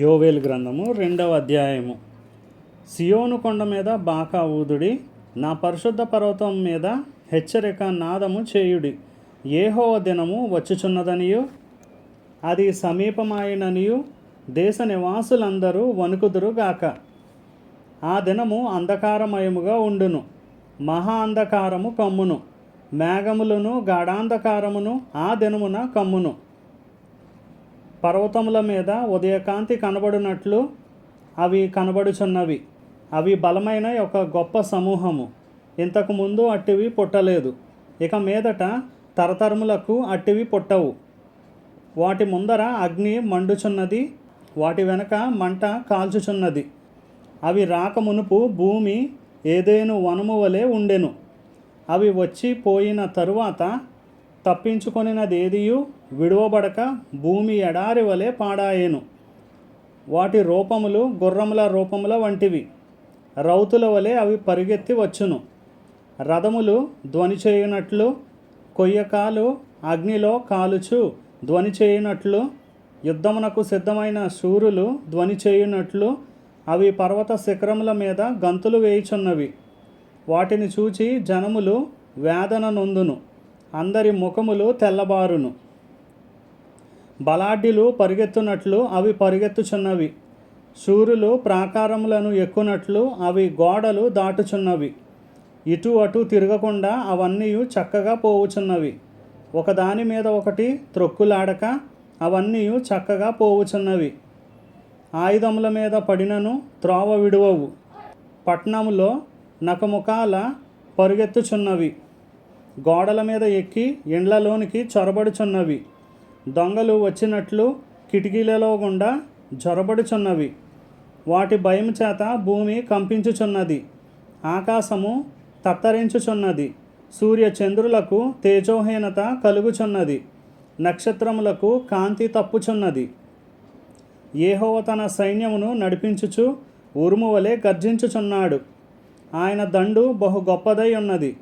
యోవేలు గ్రంథము రెండవ అధ్యాయము. సియోను కొండ మీద బాకా ఊదుడి నా పరిశుద్ధ పర్వతం మీద హెచ్చరిక నాదము చేయుడి. ఏహో దినము వచ్చుచున్నదనియు అది సమీపమాయననియు దేశ నివాసులందరూ వణుకుదురుగాక ఆ దినము అంధకారమయముగా ఉండును మహా అంధకారము కమ్మును మేఘములను గాఢాంధకారమును ఆ దినమున కమ్మును. పర్వతముల మీద ఉదయకాంతి కనబడినట్లు అవి కనబడుచున్నవి. అవి బలమైన ఒక గొప్ప సమూహము. ఇంతకుముందు అట్టివి పుట్టలేదు. ఇక మీదట తరతరములకు అట్టివి పుట్టవు. వాటి ముందర అగ్ని మండుచున్నది. వాటి వెనక మంట కాల్చుచున్నది. అవి రాక మునుపు భూమి ఏదేను వనము వలె ఉండెను. అవి వచ్చి పోయిన తరువాత తప్పించుకొనినదేదియు విడువబడక భూమి ఎడారి వలె పాడాయెను. వాటి రూపములు గుర్రముల రూపముల వంటివి. రౌతుల వలె అవి పరిగెత్తి వచ్చును. రథములు ధ్వని చేయునట్లు కొయ్యకాలు అగ్నిలో కాలుచు ధ్వని చేయునట్లు యుద్ధమునకు సిద్ధమైన శూరులు ధ్వని చేయునట్లు అవి పర్వత శిఖరముల మీద గంతులు వేయుచున్నవి. వాటిని చూచి జనములు వేదన నొందును. అందరి ముఖములు తెల్లబారును. బలాఢ్యులు పరిగెత్తునట్లు అవి పరిగెత్తుచున్నవి. శూరులు ప్రాకారములను ఎక్కునట్లు అవి గోడలు దాటుచున్నవి. ఇటు అటు తిరగకుండా అవన్నీ చక్కగా పోవుచున్నవి. ఒకదాని మీద ఒకటి త్రొక్కులాడక అవన్నీ చక్కగా పోవుచున్నవి. ఆయుధముల మీద పడినను త్రోవ విడువవు. పట్నములో నకముఖాల పరుగెత్తుచున్నవి. గోడల మీద ఎక్కి ఇండ్లలోనికి చొరబడుచున్నవి. దొంగలు వచ్చినట్లు కిటికీలలో గుండా జొరబడుచున్నవి. వాటి భయం చేత భూమి కంపించుచున్నది. ఆకాశము తత్తరించుచున్నది. సూర్యచంద్రులకు తేజోహీనత కలుగుచున్నది. నక్షత్రములకు కాంతి తప్పుచున్నది. ఏహోవ తన సైన్యమును నడిపించుచు ఉరుము వలె గర్జించుచున్నాడు. ఆయన దండు బహు గొప్పదై ఉన్నది.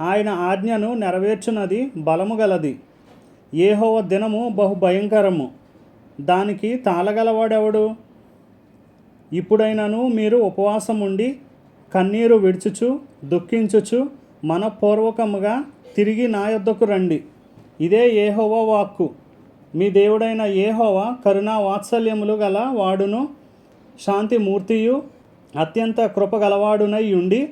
ఆయన ఆజ్ఞను నెరవేర్చున్నది బలము గలది ఏహోవ దినము బహు భయంకరము దానికి తాళగలవాడెవడు? ఇప్పుడైనను మీరు ఉపవాసం ఉండి కన్నీరు విడుచుచు దుఃఖించుచు మనపూర్వకముగా తిరిగి నా యొద్దకు రండి. ఇదే ఏహోవ వాక్కు. మీ దేవుడైన ఏహోవ కరుణా వాత్సల్యములు గల వాడును శాంతి మూర్తియు అత్యంత కృపగలవాడునై ఉండి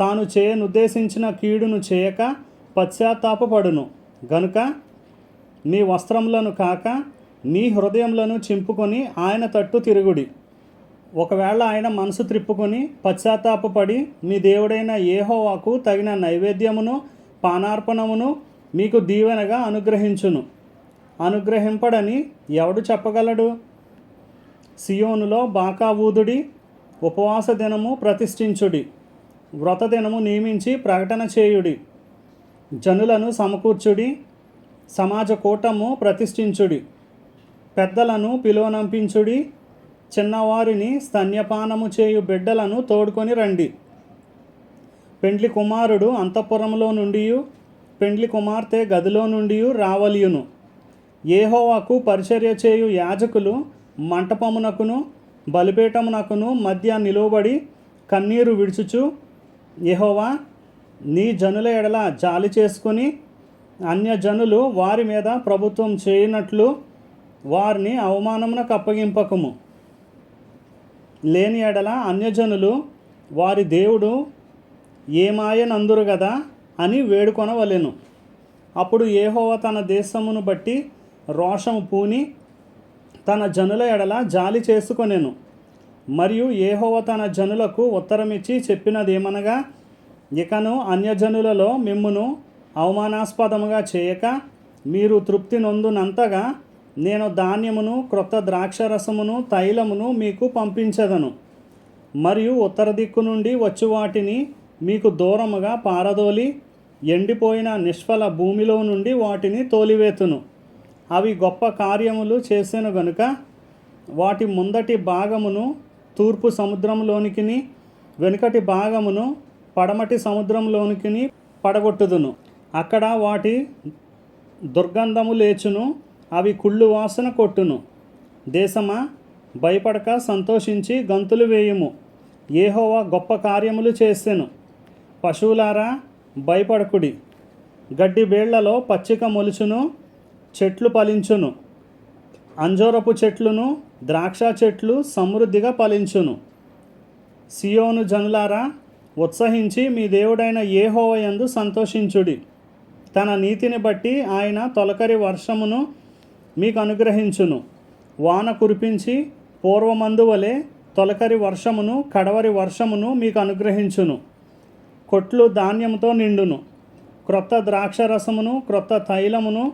తాను చేయనుద్దేశించిన కీడును చేయక పశ్చాత్తాపడును గనుక నీ వస్త్రములను కాక నీ హృదయములను చింపుకొని ఆయన తట్టు తిరుగుడి. ఒకవేళ ఆయన మనసు త్రిప్పుకొని పశ్చాత్తాపడి మీ దేవుడైన ఏహోవాకు తగిన నైవేద్యమును పానార్పణమును మీకు దీవెనగా అనుగ్రహించును. అనుగ్రహింపడని ఎవడు చెప్పగలడు? సియోనులో బాకా ఊదుడి ఉపవాస దినము ప్రతిష్ఠించుడి. వ్రతదినము నియమించి ప్రకటన చేయుడి. జనులను సమకూర్చుడి. సమాజ కూటము ప్రతిష్ఠించుడి. పెద్దలను పిలువనంపించుడి. చిన్నవారిని స్తన్యపానము చేయు బిడ్డలను తోడుకొని రండి. పెండ్లి కుమారుడు అంతఃపురంలో నుండి పెండ్లి కుమార్తె గదిలో నుండి రావలియును. ఏహోవాకు పరిచర్య చేయు యాజకులు మంటపమునకును బలిపీఠమునకును మధ్య నిలువబడి కన్నీరు విడుచుచు యహోవా నీ జనుల ఎడల జాలి చేసుకుని అన్యజనులు వారి మీద ప్రభుత్వం చేయనట్లు వారిని అవమానమునకు అప్పగింపకము. లేని ఎడల అన్యజనులు వారి దేవుడు ఏమాయనందురు కదా అని వేడుకొనవలెను. అప్పుడు ఏహోవ తన దేశమును బట్టి రోషము పూని తన జనుల ఎడల జాలి చేసుకొనెను. మరియు ఏహోవ తన జనులకు ఉత్తరమిచ్చి చెప్పినదేమనగా ఇకను అన్యజనులలో మిమ్మును అవమానాస్పదముగా చేయక మీరు తృప్తి నొందునంతగా నేను ధాన్యమును క్రొత్త ద్రాక్షరసమును తైలమును మీకు పంపించదను. మరియు ఉత్తర దిక్కు నుండి వచ్చు వాటిని మీకు దూరముగా పారదోలి ఎండిపోయిన నిష్ఫల భూమిలో నుండి వాటిని తోలివేతును. అవి గొప్ప కార్యములు చేసెను గనుక వాటి ముందటి భాగమును తూర్పు సముద్రంలోనికిని వెనుకటి భాగమును పడమటి సముద్రంలోనికిని పడగొట్టుదును. అక్కడ వాటి దుర్గంధము లేచును అవి కుళ్ళు వాసన కొట్టును. దేశమా భయపడక సంతోషించి గంతులు వేయుము. ఏహోవా గొప్ప కార్యములు చేసెను. పశువులారా భయపడకుడి. గడ్డి బేళ్ళలో పచ్చిక మొలుచును చెట్లు ఫలించును. అంజోరపు చెట్లును ద్రాక్ష చెట్లు సమృద్ధిగా ఫలించును. సియోను జనులారా ఉత్సహించి మీ దేవుడైన ఏహోవయందు సంతోషించుడి. తన నీతిని బట్టి ఆయన తొలకరి వర్షమును మీకు అనుగ్రహించును. వాన కురిపించి పూర్వమందు వలె తొలకరి వర్షమును కడవరి వర్షమును మీకు అనుగ్రహించును. కొట్లు ధాన్యముతో నిండును. క్రొత్త ద్రాక్షరసమును క్రొత్త తైలమును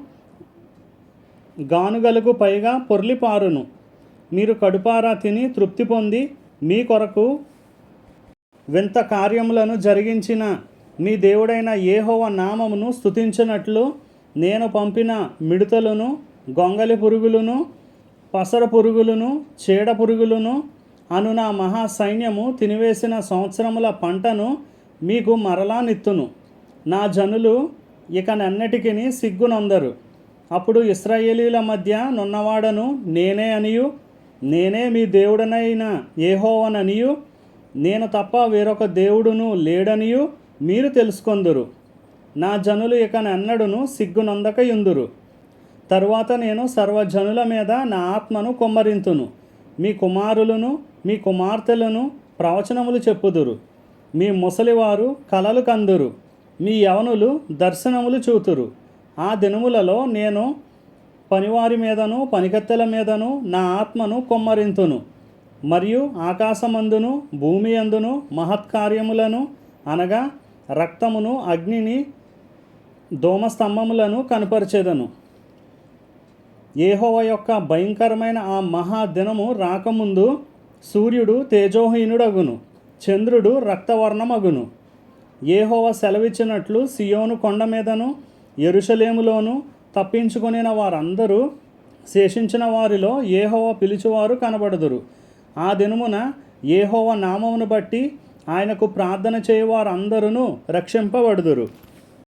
గానుగలకు పైగా పొర్లిపారును. మీరు కడుపారా తిని తృప్తి పొంది మీ కొరకు వింత కార్యములను జరిగించిన మీ దేవుడైన ఏహోవ నామమును స్థుతించినట్లు నేను పంపిన మిడతలను గొంగలి పురుగులను పసర పురుగులను చీడ పురుగులను అను నా మహా సైన్యము తినివేసిన సంవత్సరముల పంటను మీకు మరలా నిత్తును. నా జనులు ఇక నన్నటికి సిగ్గునొందరు. అప్పుడు ఇస్రాయేలీల మధ్య నున్నవాడను నేనే అనియు నేనే మీ దేవుడనైన ఏహోవననియు నేను తప్ప వేరొక దేవుడును లేడనియు మీరు తెలుసుకొందురు. నా జనులు ఇక నన్నడును సిగ్గునందక యుందురు తరువాత నేను సర్వజనుల మీద నా ఆత్మను కుమ్మరింతును. మీ కుమారులను మీ కుమార్తెలను ప్రవచనములు చెప్పుదురు. మీ ముసలివారు కలలు కందురు. మీ యవనులు దర్శనములు చూతురు. ఆ దినములలో నేను పనివారి మీదను పనికత్తెల మీదను నా ఆత్మను కొమ్మరింతును. మరియు ఆకాశమందును భూమి అందును మహత్కార్యములను అనగా రక్తమును అగ్నిని దోమస్తంభములను కనపరిచేదను. ఏహోవ యొక్క భయంకరమైన ఆ మహాదినము రాకముందు సూర్యుడు తేజోహీనుడగును చంద్రుడు రక్తవర్ణమగును. ఏహోవ సెలవిచ్చినట్లు సియోను కొండ మీదను ఎరుషలేములోను తప్పించుకొనిన వారందరూ శేషించిన వారిలో ఏహోవ పిలిచివారు కనబడుదురు. ఆ దినమున ఏహోవ నామమును బట్టి ఆయనకు ప్రార్థన చేయవారందరూ రక్షింపబడుదురు.